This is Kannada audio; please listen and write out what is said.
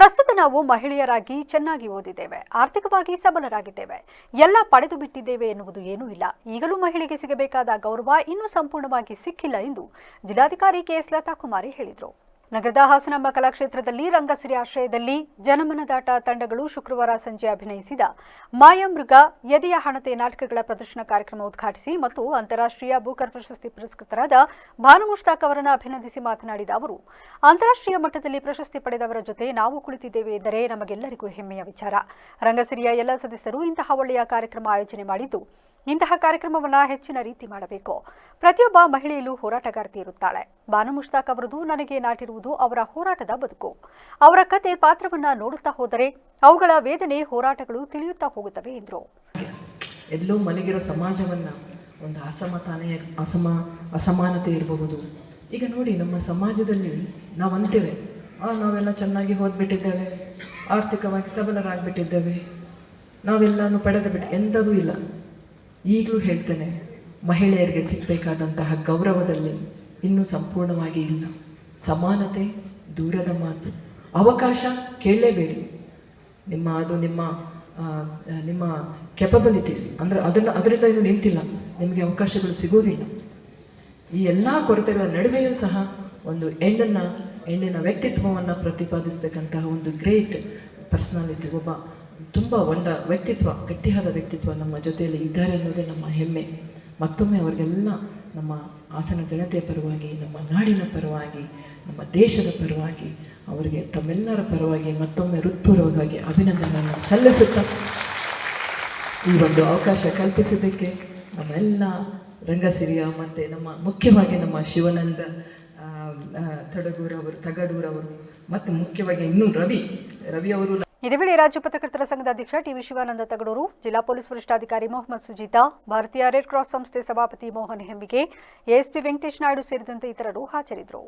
ಪ್ರಸ್ತುತ ನಾವು ಮಹಿಳೆಯರಾಗಿ ಚೆನ್ನಾಗಿ ಓದಿದ್ದೇವೆ, ಆರ್ಥಿಕವಾಗಿ ಸಬಲರಾಗಿದ್ದೇವೆ, ಎಲ್ಲ ಪಡೆದು ಬಿಟ್ಟಿದ್ದೇವೆ ಎನ್ನುವುದು ಏನೂ ಇಲ್ಲ. ಈಗಲೂ ಮಹಿಳೆಗೆ ಸಿಗಬೇಕಾದ ಗೌರವ ಇನ್ನೂ ಸಂಪೂರ್ಣವಾಗಿ ಸಿಕ್ಕಿಲ್ಲ ಎಂದು ಜಿಲ್ಲಾಧಿಕಾರಿ ಕೆಎಸ್ ಲತಾ ಕುಮಾರಿ ಹೇಳಿದರು. ನಗರದ ಹಾಸನಾಂಬ ಕಲಾಕ್ಷೇತ್ರದಲ್ಲಿ ರಂಗಸಿರಿ ಆಶ್ರಯದಲ್ಲಿ ಜನಮನದಾಟ ತಂಡಗಳು ಶುಕ್ರವಾರ ಸಂಜೆ ಅಭಿನಯಿಸಿದ ಮಾಯಾಮೃಗ, ಎದೆಯ ಹಣತೆ ನಾಟಕಗಳ ಪ್ರದರ್ಶನ ಕಾರ್ಯಕ್ರಮ ಉದ್ಘಾಟಿಸಿ ಮತ್ತು ಅಂತಾರಾಷ್ಟ್ರೀಯ ಭೂಕರ್ ಪ್ರಶಸ್ತಿ ಪುರಸ್ಕೃತರಾದ ಭಾನು ಮುಷ್ತಾಕ್ ಅವರನ್ನು ಅಭಿನಂದಿಸಿ ಮಾತನಾಡಿದ ಅವರು, ಅಂತಾರಾಷ್ಟ್ರೀಯ ಮಟ್ಟದಲ್ಲಿ ಪ್ರಶಸ್ತಿ ಪಡೆದವರ ಜೊತೆ ನಾವು ಕುಳಿತಿದ್ದೇವೆ ಎಂದರೆ ನಮಗೆಲ್ಲರಿಗೂ ಹೆಮ್ಮೆಯ ವಿಚಾರ. ರಂಗಸಿರಿಯ ಎಲ್ಲ ಸದಸ್ಯರು ಇಂತಹ ಒಳ್ಳೆಯ ಕಾರ್ಯಕ್ರಮ ಆಯೋಜನೆ ಮಾಡಿದ್ದು, ಇಂತಹ ಕಾರ್ಯಕ್ರಮವನ್ನ ಹೆಚ್ಚಿನ ರೀತಿ ಮಾಡಬೇಕು. ಪ್ರತಿಯೊಬ್ಬ ಮಹಿಳೆಯಲ್ಲೂ ಹೋರಾಟಗಾರ್ತಿ ಇರುತ್ತಾಳೆ. ಭಾನು ಮುಷ್ತಾಕ್ ಅವರದು, ನನಗೆ ನಾಟಿರುವುದು ಅವರ ಹೋರಾಟದ ಬದುಕು. ಅವರ ಕತೆ ಪಾತ್ರವನ್ನ ನೋಡುತ್ತಾ ಹೋದರೆ ಅವುಗಳ ವೇದನೆ ಹೋರಾಟಗಳು ತಿಳಿಯುತ್ತಾ ಹೋಗುತ್ತವೆ ಎಂದರು. ಎಲ್ಲೋ ಮಲಗಿರೋ ಸಮಾಜವನ್ನು ಒಂದು ಅಸಮತಾನೆ, ಅಸಮ, ಅಸಮಾನತೆ ಇರಬಹುದು. ಈಗ ನೋಡಿ ನಮ್ಮ ಸಮಾಜದಲ್ಲಿ ನಾವು ಅಂತೇವೆ ನಾವೆಲ್ಲ ಚೆನ್ನಾಗಿ ಓದ್ಬಿಟ್ಟಿದ್ದೇವೆ, ಆರ್ಥಿಕವಾಗಿ ಸಬಲರಾಗಿಬಿಟ್ಟಿದ್ದೇವೆ, ನಾವೆಲ್ಲನೂ ಪಡೆದು ಬಿಟ್ಟು ಎಂಥದೂ ಇಲ್ಲ. ಈಗಲೂ ಹೇಳ್ತೇನೆ, ಮಹಿಳೆಯರಿಗೆ ಸಿಗಬೇಕಾದಂತಹ ಗೌರವದಲ್ಲಿ ಇನ್ನೂ ಸಂಪೂರ್ಣವಾಗಿ ಇಲ್ಲ. ಸಮಾನತೆ, ದೂರದ ಮಾತು. ಅವಕಾಶ ಕೇಳಲೇಬೇಡಿ. ನಿಮ್ಮ ಅದು ನಿಮ್ಮ ನಿಮ್ಮ ಕೆಪಬಿಲಿಟೀಸ್ ಅಂದರೆ ಅದನ್ನು, ಅದರಿಂದ ಏನು ನಿಂತಿಲ್ಲ. ನಿಮಗೆ ಅವಕಾಶಗಳು ಸಿಗೋದಿಲ್ಲ ಈ ಎಲ್ಲ ಕೊರತೆಗಳ ನಡುವೆಯೂ ಸಹ ಒಂದು ಹೆಣ್ಣನ್ನು, ಹೆಣ್ಣಿನ ವ್ಯಕ್ತಿತ್ವವನ್ನು ಪ್ರತಿಪಾದಿಸ್ತಕ್ಕಂತಹ ಒಂದು ಗ್ರೇಟ್ ಪರ್ಸನಾಲಿಟಿ ಒಬ್ಬ ತುಂಬ ಒಂದ ವ್ಯಕ್ತಿತ್ವ, ಗಟ್ಟಿಯಾದ ವ್ಯಕ್ತಿತ್ವ ನಮ್ಮ ಜೊತೆಯಲ್ಲಿ ಇದ್ದಾರೆ ಅನ್ನೋದೇ ನಮ್ಮ ಹೆಮ್ಮೆ. ಮತ್ತೊಮ್ಮೆ ಅವರಿಗೆಲ್ಲ ನಮ್ಮ ಹಾಸನ ಜನತೆಯ ಪರವಾಗಿ, ನಮ್ಮ ನಾಡಿನ ಪರವಾಗಿ, ನಮ್ಮ ದೇಶದ ಪರವಾಗಿ, ಅವರಿಗೆ ತಮ್ಮೆಲ್ಲರ ಪರವಾಗಿ, ಮತ್ತೊಮ್ಮೆ ಹೃತ್ಪೂರ್ವಕವಾಗಿ ಅಭಿನಂದನೆಯನ್ನು ಸಲ್ಲಿಸುತ್ತಾ ಈ ಒಂದು ಅವಕಾಶ ಕಲ್ಪಿಸಿದ್ದಕ್ಕೆ ನಮ್ಮೆಲ್ಲ ರಂಗಸಿರಿಯ ಮತ್ತು ನಮ್ಮ ಮುಖ್ಯವಾಗಿ ನಮ್ಮ ಶಿವಾನಂದ ತಡಗೂರವರು ತಗಡೂರವರು ಮತ್ತು ಮುಖ್ಯವಾಗಿ ಇನ್ನೂ ರವಿ ರವಿ ಅವರು ಇದೇ ವೇಳೆ ರಾಜ್ಯ ಪತ್ರಕರ್ತರ ಸಂಘದ ಅಧ್ಯಕ್ಷ ಟಿವಿ ಶಿವಾನಂದ ತಗಡೂರು ಜಿಲ್ಲಾ ಪೊಲೀಸ್ ವರಿಷ್ಠಾಧಿಕಾರಿ ಮೊಹಮ್ಮದ್ ಸುಜೀತಾ, ಭಾರತೀಯ ರೆಡ್ ಕ್ರಾಸ್ ಸಂಸ್ಥೆ ಸಭಾಪತಿ ಮೋಹನ್ ಹೆಂಬಿಗೆ ಎಎಸ್ಪಿ ವೆಂಕಟೇಶ್ ನಾಯ್ಡು ಸೇರಿದಂತೆ ಇತರರು ಹಾಜರಿದ್ದರು.